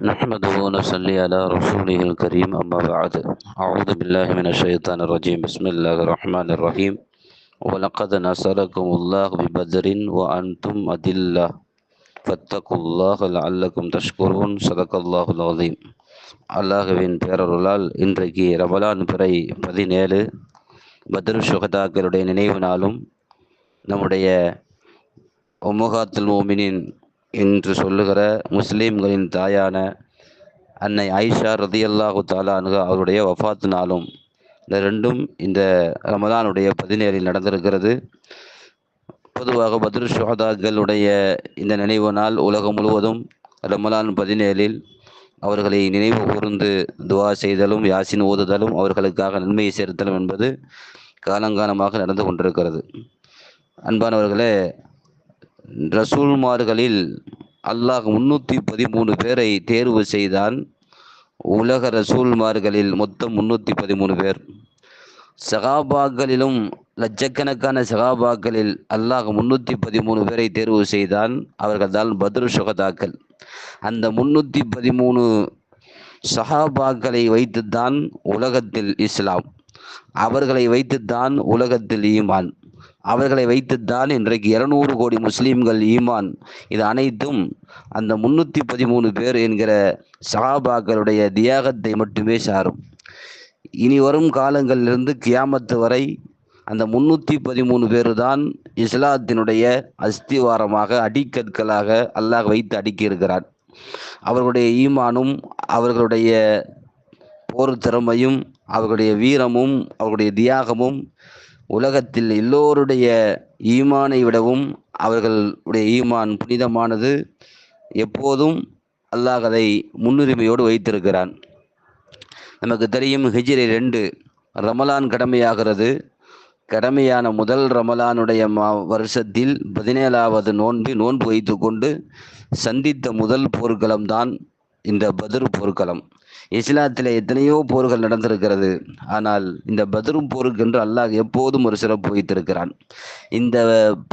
نحمده ونصلي على رسوله الكريم أما بعد أعوذ بالله من الشيطان الرجيم بسم الله الرحمن الرحيم ولقد نصركم الله ببدر وأنتم أدلة فاتقوا الله لعلكم تشكرون صدق الله العظيم அல்லாஹுவின் பேரருளால் இன்றைக்கு ரமலான் பிறை பதினேழு பத்ரு சுகதாக்களுடைய நினைவு நாளும் நம்முடைய ஒமுகாத்துல் மோமினின் என்று சொல்லுகிற முஸ்லீம்களின் தாயான அன்னை ஆயிஷா ரதியல்லாஹு தாலானுக அவருடைய வஃபாத்து நாளும் இந்த ரெண்டும் இந்த ரமதானுடைய பதினேழில் நடந்திருக்கிறது. பொதுவாக பத்ரு சுஹதாக்களுடைய இந்த நினைவு நாள் உலகம் முழுவதும் ரமலான் பதினேழில் அவர்களை நினைவு கூர்ந்து துவா செய்தலும் யாசின் ஓதுதலும் அவர்களுக்காக நன்மையை சேர்த்தலும் என்பது காலங்காலமாக நடந்து கொண்டிருக்கிறது. அன்பானவர்களே ரசூல்மார்களில் அல்லாஹ் முன்னூற்றி பதிமூணு பேரை தேர்வு செய்தான். உலக ரசூல்மார்களில் மொத்தம் முன்னூற்றி பதிமூணு பேர். சகாபாக்களிலும் லட்சக்கணக்கான சகாபாக்களில் அல்லாஹ் முன்னூற்றி பதிமூணு பேரை தேர்வு செய்தான். அவர்கள் தான் பத்ரு சுகதாக்கள் அந்த முன்னூற்றி பதிமூணு சஹாபாக்களை வைத்துத்தான் உலகத்தில் இஸ்லாம். அவர்களை வைத்துத்தான் உலகத்தில் ஈமான். அவர்களை வைத்துத்தான் இன்றைக்கு இருநூறு கோடி முஸ்லீம்கள் ஈமான். இது அனைத்தும் அந்த முன்னூற்றி பதிமூணு பேர் என்கிற சஹாபாக்களுடைய தியாகத்தை மட்டுமே சாரும். இனி வரும் காலங்களிலிருந்து கியாமத்து வரை அந்த முன்னூற்றி பதிமூணு பேர் தான் இஸ்லாத்தினுடைய அஸ்திவாரமாக அடிக்கற்களாக அல்லாஹ் வைத்து அடுக்கி இருக்கிறார் அவர்களுடைய ஈமானும் அவர்களுடைய போர் திறமையும் அவர்களுடைய வீரமும் அவர்களுடைய தியாகமும் உலகத்தில் எல்லோருடைய ஈமானை விடவும் அவர்களுடைய ஈமான் புனிதமானது. எப்போதும் அல்லாஹ் அதை முன்னுரிமையோடு வைத்திருக்கிறான். நமக்கு தெரியும் ஹிஜிரி ரெண்டு ரமலான் கடமையாகிறது. கடமையான முதல் ரமலானுடைய மா வருஷத்தில் பதினேழாவது நோன்பு நோன்பு வைத்து கொண்டு சந்தித்த முதல் போர்க்களம்தான் இந்த பதிர் போர்க்களம். இஸ்லாத்தில் எத்தனையோ போர்கள் நடந்திருக்கிறது. ஆனால் இந்த பத்ரும் போருக்கு என்று அல்லாஹ் எப்போதும் ஒரு சிறப்பு வைத்திருக்கிறான். இந்த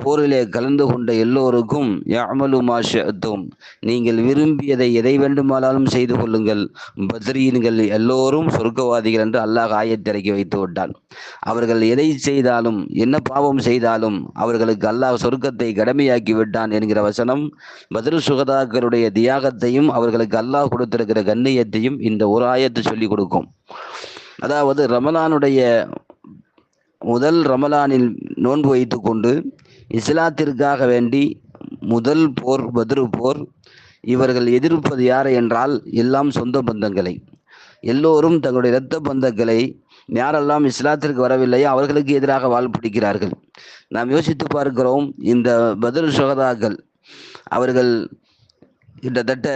போரிலே கலந்து கொண்ட எல்லோருக்கும் யாமலு மாஷத்தும் நீங்கள் விரும்பியதை எதை வேண்டுமானாலும் செய்து கொள்ளுங்கள். பத்ரீன்கள் எல்லோரும் சொர்க்கவாதிகள் என்று அல்லாஹ் ஆயத்திறக்கி வைத்து விட்டான். அவர்கள் எதை செய்தாலும் என்ன பாவம் செய்தாலும் அவர்களுக்கு அல்லாஹ் சொர்க்கத்தை கடமையாக்கி விட்டான் என்கிற வசனம் பத்ரு சுகதாக்களுடைய தியாகத்தையும் அவர்களுக்கு அல்லாஹ் கொடுத்திருக்கிற கண்ணியத்தையும் இந்த ஒரு ஆயத்து சொல்லி கொடுக்கும். அதாவது ரமலானுடைய முதல் ரமலானில் நோன்பு வைத்து கொண்டு இஸ்லாத்திற்காக வேண்டி முதல் போர் பதிரு போர் இவர்கள் எதிர்ப்பது யாரை என்றால் எல்லாம் சொந்த பந்தங்களை. எல்லோரும் தங்களுடைய இரத்த பந்தங்களை யாரெல்லாம் இஸ்லாத்திற்கு வரவில்லையோ அவர்களுக்கு எதிராக வாழ் பிடிக்கிறார்கள். நாம் யோசித்து பார்க்கிறோம் இந்த பதில் சுகதாக்கள் அவர்கள் கிட்டத்தட்ட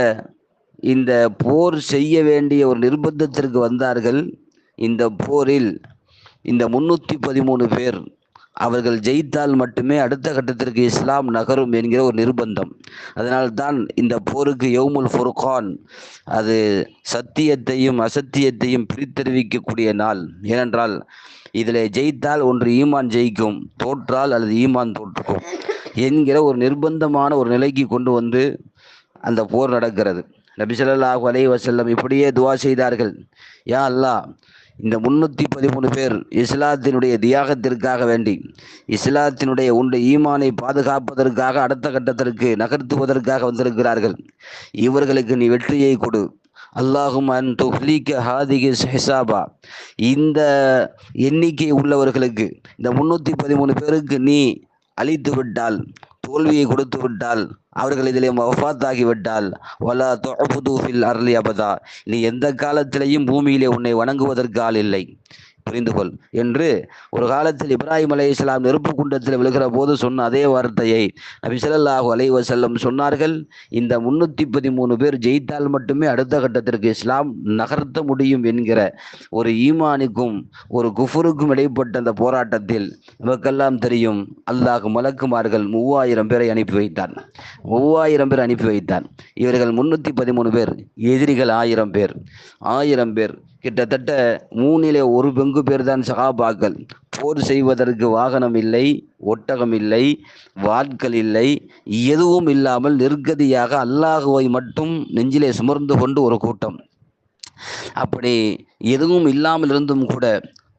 இந்த போர் செய்ய வேண்டிய ஒரு நிர்பந்தத்திற்கு வந்தார்கள். இந்த போரில் இந்த முன்னூற்றி பதிமூணு பேர் அவர்கள் ஜெயித்தால் மட்டுமே அடுத்த கட்டத்திற்கு இஸ்லாம் நகரும் என்கிற ஒரு நிர்பந்தம். அதனால்தான் இந்த போருக்கு யவுமுல் ஃபுர்கான் அது சத்தியத்தையும் அசத்தியத்தையும் பிரித்தறிவிக்கக்கூடிய நாள். ஏனென்றால் இதில் ஜெயித்தால் ஒன்று ஈமான் ஜெயிக்கும் தோற்றால் அல்லது ஈமான் தோற்றுக்கும் என்கிற ஒரு நிர்பந்தமான ஒரு நிலைக்கு கொண்டு வந்து அந்த போர் நடக்கிறது. நபிசல்லாஹு அலை வசல்லம் இப்படியே துவா செய்தார்கள். யா அல்லாஹ் இந்த முன்னூற்றி பதிமூணு பேர் இஸ்லாத்தினுடைய தியாகத்திற்காக வேண்டி இஸ்லாத்தினுடைய உண்டு ஈமானை பாதுகாப்பதற்காக அடுத்த கட்டத்திற்கு நகர்த்துவதற்காக வந்திருக்கிறார்கள். இவர்களுக்கு நீ வெற்றியை கொடு. அல்லாஹும் அன் துஹ்லீக்க ஹாதிகி ஹிசாபா இந்த எண்ணிக்கை உள்ளவர்களுக்கு இந்த முன்னூற்றி பதிமூணு பேருக்கு நீ அழித்து விட்டால் தோல்வியை கொடுத்து விட்டால் அவர்கள் இதிலே வஃபாத்தாகிவிட்டால் வலா தொகுதுஃபில் அருளி அபதா. நீ எந்த காலத்திலையும் பூமியிலே உன்னை வணங்குவதற்கு ஆள் இல்லை. புரிந்து கொள் என்று ஒரு காலத்தில் இப்ராஹிம் அலை இஸ்லாம் நெருப்பு குண்டத்தில் விழுகிற போது சொன்ன அதே வார்த்தையை நபி அலை வசல்லம் சொன்னார்கள். இந்த முன்னூற்றி பதிமூணு பேர் ஜெயித்தால் மட்டுமே அடுத்த கட்டத்திற்கு இஸ்லாம் நகர்த்த முடியும் என்கிற ஒரு ஈமானுக்கும் ஒரு குஃபுருக்கும் இடைப்பட்ட அந்த போராட்டத்தில் நமக்கெல்லாம் தெரியும். அல்லாஹ் மலக்குமார்கள் மூவாயிரம் பேரை அனுப்பி வைத்தான். மூவாயிரம் பேர் அனுப்பி வைத்தான். இவர்கள் முன்னூற்றி பதிமூணு பேர் எதிரிகள் ஆயிரம் பேர் ஆயிரம் பேர் கிட்டத்தட்ட மூணிலே ஒரு பெங்கு பேர் தான் சகாபாக்கள். போர் செய்வதற்கு வாகனம் இல்லை ஒட்டகம் இல்லை வாட்கள் இல்லை எதுவும் இல்லாமல் நிர்கதியாக அல்லாஹுவை மட்டும் நெஞ்சிலே சுமர்ந்து கொண்டு ஒரு கூட்டம். அப்படி எதுவும் இல்லாமல் இருந்தும் கூட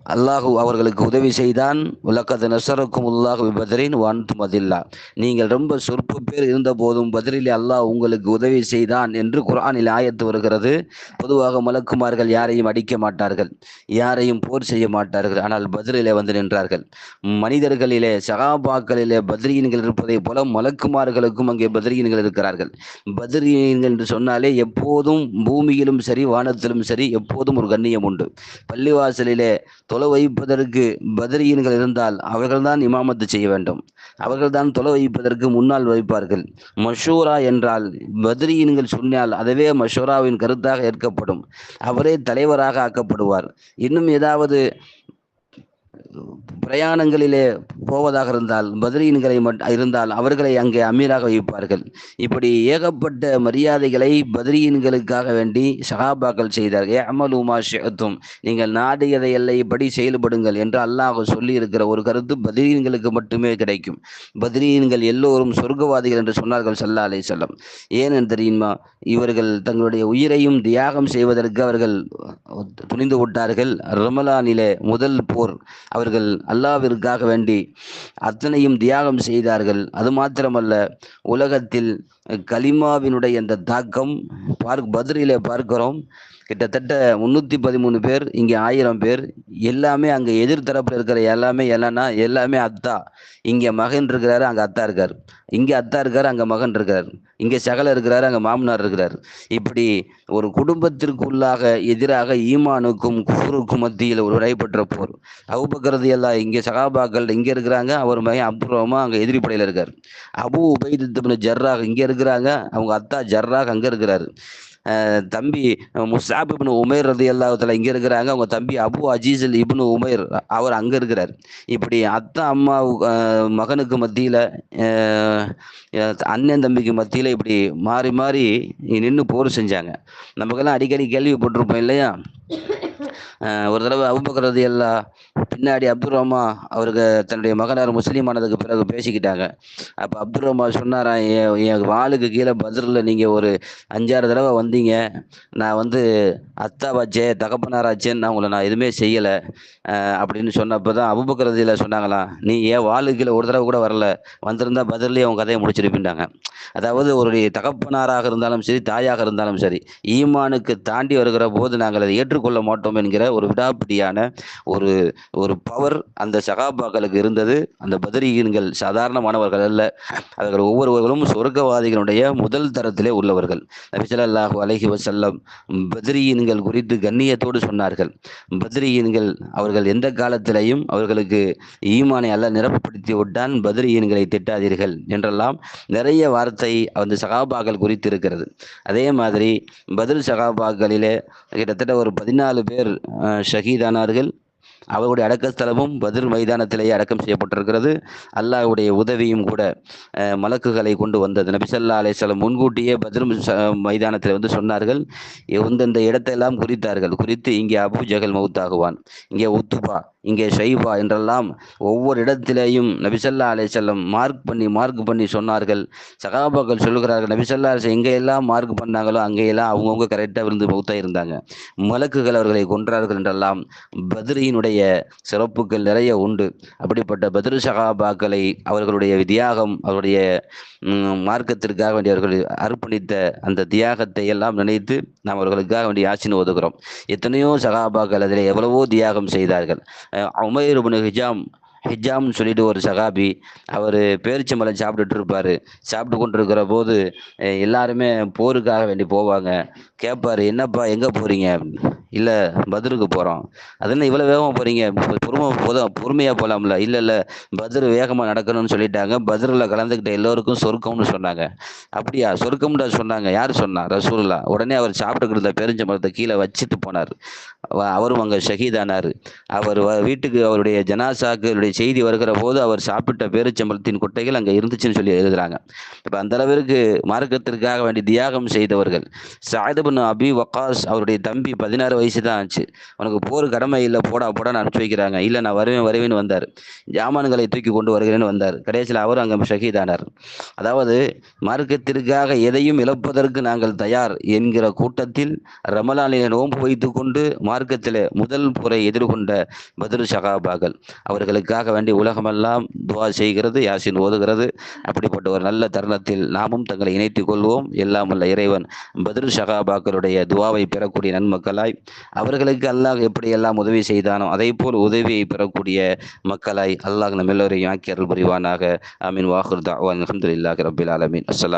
அல்லாஹு அவர்களுக்கு உதவி செய்தான். உலகது நெசருக்கும் உல்லாஹு பத்ரின் வான்தும் மதில்லா நீங்கள் ரொம்ப சொற்ப பேர் இருந்த போதும் பத்ரிலே அல்லாஹ் உங்களுக்கு உதவி செய்தான் என்று குரானில் ஆயத்து வருகிறது. பொதுவாக மலக்குமார்கள் யாரையும் அடிக்க மாட்டார்கள். யாரையும் போர் செய்ய மாட்டார்கள். ஆனால் பதிலிலே வந்து நின்றார்கள். மனிதர்களிலே சகாபாக்களிலே பத்ரீன்கள் இருப்பதைப் போல மலக்குமார்களுக்கும் அங்கே பதிரியன்கள் இருக்கிறார்கள். பதிரியன்கள் என்று சொன்னாலே எப்போதும் பூமியிலும் சரி வானத்திலும் சரி எப்போதும் ஒரு கண்ணியம் உண்டு. பள்ளிவாசலிலே தொலை வைப்பதற்கு பத்ரீன்கள் இருந்தால் அவர்கள்தான் இமாமத்து செய்ய வேண்டும். அவர்கள்தான் தொலை வைப்பதற்கு முன்னால் வைப்பார்கள். மஷூரா என்றால் பத்ரீன்கள் சொன்னால் அதுவே மஷூராவின் கருத்தாக ஏற்கப்படும். அவரே தலைவராக ஆக்கப்படுவார். இன்னும் ஏதாவது பிரயாணங்களிலே போவதாக இருந்தால் பத்ரீன்களை இருந்தால் அவர்களை அங்கே அமீராக வைப்பார்கள். இப்படி ஏகப்பட்ட மரியாதைகளை பத்ரீன்களுக்காக வேண்டி சஹாபாக்கள் செய்தார்கள். அமல் அமலுமா ஷெத்தும் நீங்கள் நாடியதை எல்லைப்படி செயல்படுங்கள் என்று அல்லாஹ் சொல்லி இருக்கிற ஒரு கருத்து பத்ரீன்களுக்கு மட்டுமே கிடைக்கும். பத்ரீன்கள் எல்லோரும் சொர்க்கவாதிகள் என்று சொன்னார்கள் சல்லா அலை சொல்லம் ஏன் தெரியுமா? இவர்கள் தங்களுடைய உயிரையும் தியாகம் செய்வதற்கு அவர்கள் துணிந்து விட்டார்கள். ரமலானிலே முதல் போர். அவர்கள் அல்லாவிற்காக வேண்டி அத்தனையும் தியாகம் செய்தார்கள். அது மாத்திரமல்ல உலகத்தில் கலிமாவினுடைய அந்த தாக்கம் பார்க் பத்ரிலே பார்க்கிறோம். கிட்டத்தட்ட முந்நூற்றி பதிமூணு பேர் இங்கே ஆயிரம் பேர். எல்லாமே அங்கே எதிர்த்தரப்பில் இருக்கிற எல்லாமே என்னன்னா எல்லாமே அத்தா. இங்கே மகன் இருக்கிறாரு அங்கே அத்தா இருக்கார். இங்கே அத்தா இருக்கார் அங்கே மகன் இருக்கார் இங்கே சகல இருக்கிறாரு அங்கே மாமனார் இருக்கிறார். இப்படி ஒரு குடும்பத்திற்குள்ளாக எதிராக ஈமானுக்கும் குஃபருக்கும் மத்தியில் ஒரு நடைபெற்ற போர். அவுபக்கிறது எல்லாம் இங்கே சகாபாக்கள் இங்கே இருக்கிறாங்க அவர் மகன் அப்புறமா அங்கே எதிரிப்படையில் இருக்கார். அபு உபைது ஜர்ராக இங்கே இருக்கிறாங்க. அவங்க அத்தா ஜர்ராக் அங்கே இருக்கிறாரு. தம்பி முசாப் இப்னு உமேர் ரதி அல்லாஹத்தில் இங்கே இருக்கிறாங்க. அவங்க தம்பி அபு அஜீசல் இப்னு உமேர் அவர் அங்கே இருக்கிறார். இப்படி அத்தா அம்மா மகனுக்கு மத்தியில் அண்ணன் தம்பிக்கு மத்தியில் இப்படி மாறி மாறி நின்று போர் செஞ்சாங்க. நமக்கெல்லாம் அடிக்கடி கேள்விப்பட்டிருப்போம் இல்லையா? ஒரு தடவை அவுபக்கிறது எல்லாம் பின்னாடி அப்துல் ரஹ்மா அவருக்கு தன்னுடைய மகனார் முஸ்லீம் ஆனதுக்கு பிறகு பேசிக்கிட்டாங்க. அப்போ அப்துல் ரஹ்மா சொன்னாராம் என் என் வாளுக்கு கீழே பதிலில் நீங்கள் ஒரு அஞ்சாறு தடவை வந்தீங்க. நான் வந்து அத்தாவாச்சே தகப்பனாராச்சேன்னு நான் உங்களை நான் எதுவுமே செய்யலை. அப்படின்னு சொன்னப்போ தான் அபுபக்கரதியில் சொன்னாங்களாம் நீ ஏன் வாளுக்கு கீழே ஒரு தடவை கூட வரல? வந்திருந்தா பதிலே அவங்க கதையை முடிச்சிருப்பின்றாங்க அதாவது ஒரு தகப்பனாராக இருந்தாலும் சரி தாயாக இருந்தாலும் சரி ஈமானுக்கு தாண்டி வருகிற போது நாங்கள் அதை ஏற்றுக்கொள்ள மாட்டோம் என்கிற ஒரு விடாப்பிடியான ஒரு ஒரு பவர் அந்த சகாபாக்களுக்கு இருந்தது. அந்த பதரீகன்கள் சாதாரணமானவர்கள் அல்ல. அவர்கள் ஒவ்வொருவர்களும் சொர்க்கவாதிகளுடைய முதல் தரத்திலே உள்ளவர்கள். நபிசல்லாஹு அலஹி வசல்லம் பத்ரீன்கள் குறித்து கண்ணியத்தோடு சொன்னார்கள். பத்ரீன்கள் அவர்கள் எந்த காலத்திலையும் அவர்களுக்கு ஈமானை அல்ல நிரப்பப்படுத்தி விட்டான். பத்ரீன்களை திட்டாதீர்கள் என்றெல்லாம் நிறைய வார்த்தை அந்த சகாபாக்கள் குறித்து இருக்கிறது அதே மாதிரி பதில் சகாபாக்களிலே கிட்டத்தட்ட ஒரு பதினாலு பேர் ஷஹீதானார்கள். அவருடைய அடக்கஸ்தலமும் பதில் மைதானத்திலேயே அடக்கம் செய்யப்பட்டிருக்கிறது. அல்லாஹுடைய உதவியும் கூட மலக்குகளை கொண்டு வந்தது. நபிசல்லா அலிஸ்லாம் முன்கூட்டியே பதில் மைதானத்தில் வந்து சொன்னார்கள். இந்தந்த இடத்தையெல்லாம் குறித்தார்கள்? குறித்து இங்கே அபு ஜகல் மவுத்தாகுவான். இங்கே உத்துபா இங்கே ஷைபா என்றெல்லாம் ஒவ்வொரு இடத்திலேயும் நபிசல்லா அலிசல்லம் மார்க் பண்ணி மார்க் பண்ணி சொன்னார்கள். சகாபாக்கள் சொல்லுகிறார்கள் நபிசல்லா அலிசம் எங்கெல்லாம் மார்க் பண்ணாங்களோ அங்கேயெல்லாம் அவங்கவுங்க கரெக்டாக விழுந்து மௌத்தாக இருந்தாங்க. மலக்குகள் அவர்களை கொன்றார்கள் என்றெல்லாம் பத்ரியினுடைய சிறப்புகள் நிறைய உண்டு. அப்படிப்பட்ட பத்ரு சகாபாக்களை அவர்களுடைய தியாகம் அவருடைய மார்க்கத்திற்காக வேண்டிய அவர்கள் அர்ப்பணித்த அந்த தியாகத்தை எல்லாம் நினைத்து நாம் அவர்களுக்காக வேண்டிய ஆட்சின்னு ஒதுக்கிறோம் எத்தனையோ சகாபாக்கள் அதில் எவ்வளவோ தியாகம் செய்தார்கள். உமைர் ஹிஜாம் ஹிஜாம்னு சொல்லிட்டு ஒரு சகாபி அவர் பேரிச்சம்பழம் சாப்பிட்டுட்டு இருப்பார். சாப்பிட்டு கொண்டிருக்கிற போது எல்லாருமே போருக்காக வேண்டி போவாங்க. கேட்பாரு என்னப்பா எங்கே போகிறீங்க இல்லை பதிலுக்கு போகிறோம் அது என்ன இவ்வளோ வேகமாக போகிறீங்க பொறுமை போதும் பொறுமையாக போகலாம்ல இல்லை இல்லை பதில் வேகமாக நடக்கணும்னு சொல்லிட்டாங்க. பதிலில் கலந்துக்கிட்ட எல்லோருக்கும் சொர்க்கம்னு சொன்னாங்க. அப்படியா? சொருக்கம்னு சொன்னாங்க. யார் சொன்னா? ரசூல்லா உடனே அவர் சாப்பிட்டுக்கிட்டு இருந்த மரத்தை கீழே வச்சுட்டு போனார். அவரும் அங்கே ஷஹீதானார். அவர் வீட்டுக்கு அவருடைய ஜனாசாக்கு செய்தி வருகிற போது அவர் சாப்பிட்ட பேருச்சம்பளத்தின் குட்டைகள் அங்கே இருந்துச்சுன்னு சொல்லி எழுதுறாங்க. இப்போ அந்த அளவிற்கு மார்க்கத்திற்காக வேண்டி தியாகம் செய்தவர்கள். சாயதபின் அபி வக்காஸ் அவருடைய தம்பி பதினாறு வயசு தான் ஆச்சு. உனக்கு போர் கடமை இல்லை போடா போடான்னு அனுப்பிச்சு வைக்கிறாங்க. இல்லை நான் வருவேன் வருவேன்னு வந்தார். ஜாமான்களை தூக்கி கொண்டு வருகிறேன்னு வந்தார். கடைசியில் அவர் அங்கே ஷஹீதானார். அதாவது மார்க்கத்திற்காக எதையும் இழப்பதற்கு நாங்கள் தயார் என்கிற கூட்டத்தில் ரமலானில நோன்பு வைத்து கொண்டு மார்க்கத்தில் முதல் முறை எதிர்கொண்ட பதில் சகாபாக்கள் அவர்களுக்காக வேண்டி உலகமெல்லாம் துவா செய்கிறது யாசின் ஓதுகிறது. அப்படிப்பட்ட ஒரு நல்ல தருணத்தில் நாமும் தங்களை இணைத்துக் கொள்வோம். எல்லாம் உள்ள இறைவன் பதில் சகாபாக்களுடைய துவாவை பெறக்கூடிய நன்மக்களாய் அவர்களுக்கு அல்லாஹ் எப்படி எல்லாம் உதவி செய்தானோ அதே போல் உதவியை பெறக்கூடிய மக்களாய் அல்லாஹ் நம்ம எல்லோரையும் ஆக்கி அருள் புரிவானாக ஆமீன். வாஹுர் தாவான் அல்ஹம்துலில்லாஹி ரப்பில் ஆலமீன். அஸ்லாம்